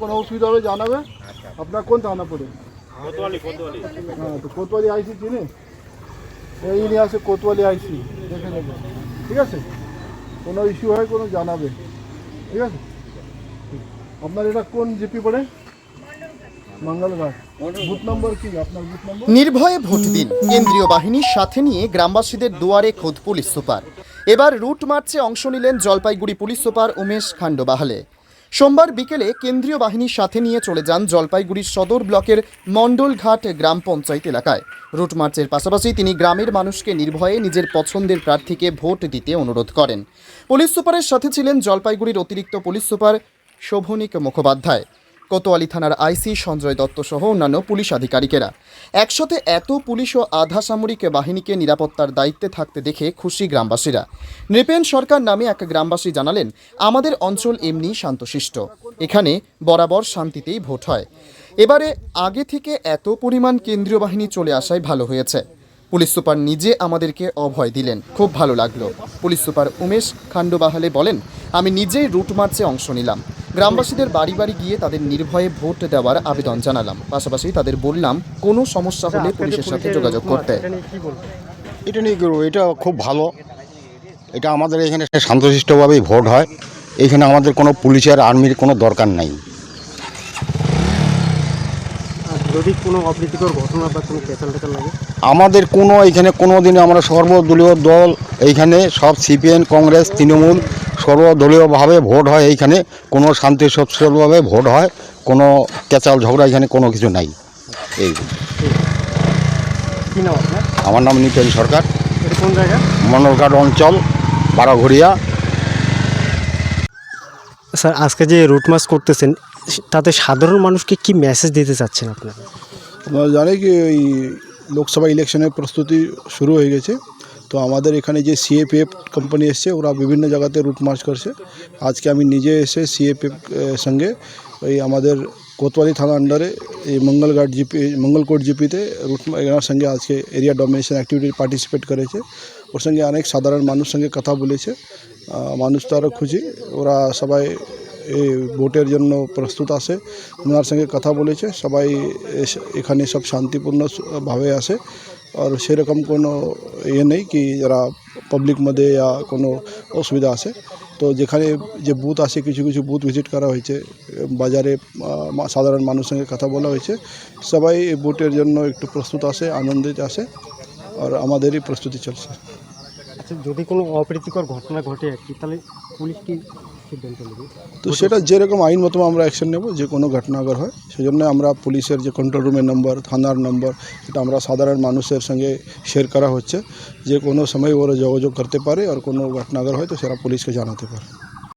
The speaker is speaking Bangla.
কোনো অসুবিধা হবে জানাবে। আপনার কোন থানা পড়ে? হ্যাঁ তো কোতোয়ালি আইসি চিনি? এই নিয়ে আসে কোতোয়ালি আইসি দেখে নেবে। ঠিক আছে? কোনো ইস্যু হয় কোনো জানাবে। ঠিক আছে? আপনার এটা কোন জিপি পড়ে? মঙ্গলঘাট বুথ নম্বর কি? আপনার বুথ নম্বর? নির্ভয়ে ভোট দিন। কেন্দ্রীয় বাহিনীর সাথে নিয়ে গ্রামবাসীদের দুয়ারে খোদ পুলিশ সুপার। এবার রুট মার্চে অংশ নিলেন জলপাইগুড়ি পুলিশ সুপার উমেশ খান্ডবাহালে সোমবার বিকেলে কেন্দ্রীয় বাহিনীর সাথে নিয়ে চলে যান জলপাইগুড়ির সদর ব্লকের মণ্ডলঘাট গ্রাম পঞ্চায়েত এলাকায়। রুটমার্চের পাশাপাশি তিনি গ্রামের মানুষকে নির্ভয়ে নিজের পছন্দের প্রার্থীকে ভোট দিতে অনুরোধ করেন। পুলিশ সুপারের সাথে ছিলেন জলপাইগুড়ির অতিরিক্ত পুলিশ সুপার শোভনিক মুখোপাধ্যায়। কোতোয়ালি থানার আইসি সঞ্জয় দত্ত সহ অন্যান্য পুলিশ আধিকারিকেরা। একসাথে এত পুলিশ ও আধা সামরিক বাহিনীকে নিরাপত্তার দায়িত্বে থাকতে দেখে খুশি গ্রামবাসীরা। নৃপেন সরকার নামে এক গ্রামবাসী জানালেন, আমাদের অঞ্চল এমনি শান্তশিষ্ট। এখানে বরাবর শান্তিতেই ভোট হয়। এবারে আগে থেকে এত পরিমাণ কেন্দ্রীয় বাহিনী চলে আসায় ভালো হয়েছে। পুলিশ সুপার নিজে আমাদেরকে অভয় দিলেন। খুব ভালো লাগল। পুলিশ সুপার উমেশ খান্ডবাহালে বলেন, আমি নিজেই রুট মার্চে অংশ নিলাম। গ্রামবাসীদের বাড়ি বাড়ি গিয়ে তাদের নির্ভয়ে ভোট দেওয়ার আবেদন জানালাম। পাশাপাশি তাদের বললাম কোনো সমস্যা হলে পুলিশের সাথে যোগাযোগ করতে। এটা নিয়ে করব এটা খুব ভালো। এটা আমাদের এখানে শান্তশিষ্টভাবেই ভোট হয়। এখানে আমাদের কোনো পুলিশের আর্মির কোনো দরকার নাই। যদি কোনো অপ্রীতিকর ঘটনা বা কোনো লাগে? আমাদের কোনো এখানে কোনো দিনে আমরা সর্বদলীয় দল এইখানে সব সিপিএম কংগ্রেস তৃণমূল সর্বদলীয়ভাবে ভোট হয় এইখানে। কোনো শান্তি সচ্ছলভাবে ভোট হয় কোনো কেচাল ঝগড়া এখানে কোনো কিছু নাই। এই। আমার নাম নিপেন সরকার। মন্ডলঘাট অঞ্চল বারোঘড়িয়া স্যার আজকে যে রুট মার্চ করতেছেন তাতে সাধারণ মানুষকে কি মেসেজ দিতে চাচ্ছেন আপনারা? আপনারা জানে কি ওই লোকসভা ইলেকশনের প্রস্তুতি শুরু হয়ে গেছে। তো আমাদের এখানে যে সিএপিএফ কোম্পানি এসছে, ওরা বিভিন্ন জায়গাতে রুট মার্চ করছে। আজকে আমি নিজে এসে সিএপিএফ সঙ্গে ওই আমাদের কোতোয়ালি থানা আন্ডারে এই মঙ্গলঘাট জিপি মঙ্গলকোট জিপিতে রুট এনার সঙ্গে আজকে এরিয়া ডমিনেশন অ্যাক্টিভিটি পার্টিসিপেট করেছে। ওর সঙ্গে অনেক সাধারণ মানুষ সঙ্গে কথা বলেছে। মানুষ তো আরও খুশি। ওরা সবাই এই ভোটের জন্য প্রস্তুত আছে। ওনার সঙ্গে কথা বলেছে। সবাই এখানে সব শান্তিপূর্ণ স- ভাবে আসে আর সেরকম কোনো ইয়ে নেই কি যারা পাবলিক মধ্যে কোনো অসুবিধা আছে। তো যেখানে যে বুথ আছে, কিছু কিছু বুথ ভিজিট করা হয়েছে। বাজারে সাধারণ মানুষের সঙ্গে কথা বলা হয়েছে। সবাই ভোটের জন্য একটু প্রস্তুত আছে, আনন্দিত আছে। আর আমাদেরই প্রস্তুতি চলছে। আচ্ছা যদি কোনো অপ্রীতিকর ঘটনা ঘটে আর কি, তাহলে পুলিশ কি তো সেটা যেরকম আইন মতো আমরা অ্যাকশন নেব, যে কোনো ঘটনা আগে হয়। সেজন্য আমরা পুলিশের যে কন্ট্রোল রুমের নম্বর থানার নম্বর এটা আমরা সাধারণ মানুষের সঙ্গে শেয়ার করা হচ্ছে। যে কোনো সময় ওরা যোগাযোগ করতে পারে, আর কোনো ঘটনা আগে হয় তো সেটা পুলিশকে জানাতে পারে।